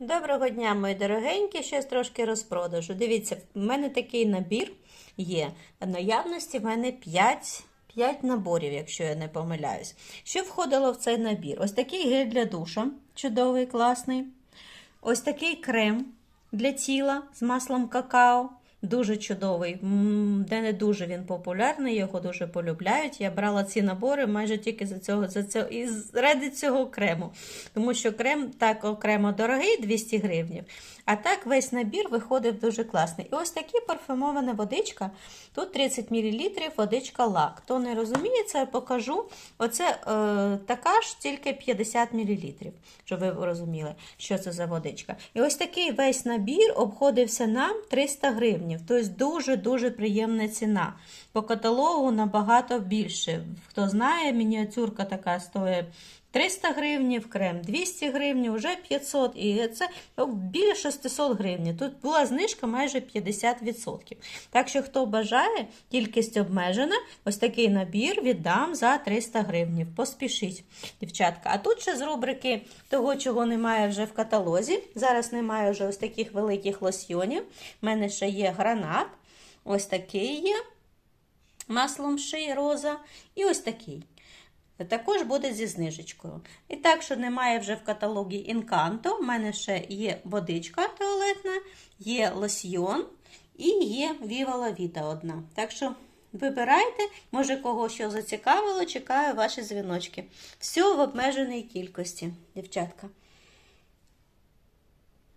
Доброго дня, мої дорогенькі, ще трошки розпродажу. Дивіться, в мене такий набір є. Наявності в мене 5, 5 наборів, якщо я не помиляюсь. Що входило в цей набір? Ось такий гель для душа, чудовий, класний. Ось такий крем для тіла з маслом какао. Дуже чудовий, де не дуже він популярний, його дуже полюбляють. Я брала ці набори майже тільки за цього, за цього і ради цього крему. Тому що крем так окремо дорогий 200 гривнів. А так весь набір виходив дуже класний. І ось такі парфумована водичка. Тут 30 мл водичка лак. Хто не розуміє, це я покажу. Оце е, така ж тільки 50 мл, щоб ви розуміли, що це за водичка. І ось такий весь набір обходився нам 300 гривнів. Тобто дуже-дуже приємна ціна. По каталогу набагато більше. Хто знає, мініатюрка така стоїть 300 гривнів, крем 200 гривень, вже 500 і це біля 600 гривень. Тут була знижка майже 50%. Так що, хто бажає, кількість обмежена, ось такий набір віддам за 300 гривень. Поспішіть, дівчатка. А тут ще з рубрики того, чого немає вже в каталозі. Зараз немає вже ось таких великих лосьйонів. У мене ще є гранат. Ось такий є маслом шиї роза. І ось такий. Також буде зі знижечкою. І так, що немає вже в каталогі Інканто, в мене ще є водичка туалетна, є лосьйон і є вівала Віта одна. Так що вибирайте, може кого що зацікавило, чекаю ваші дзвіночки. Все в обмеженій кількості, дівчатка.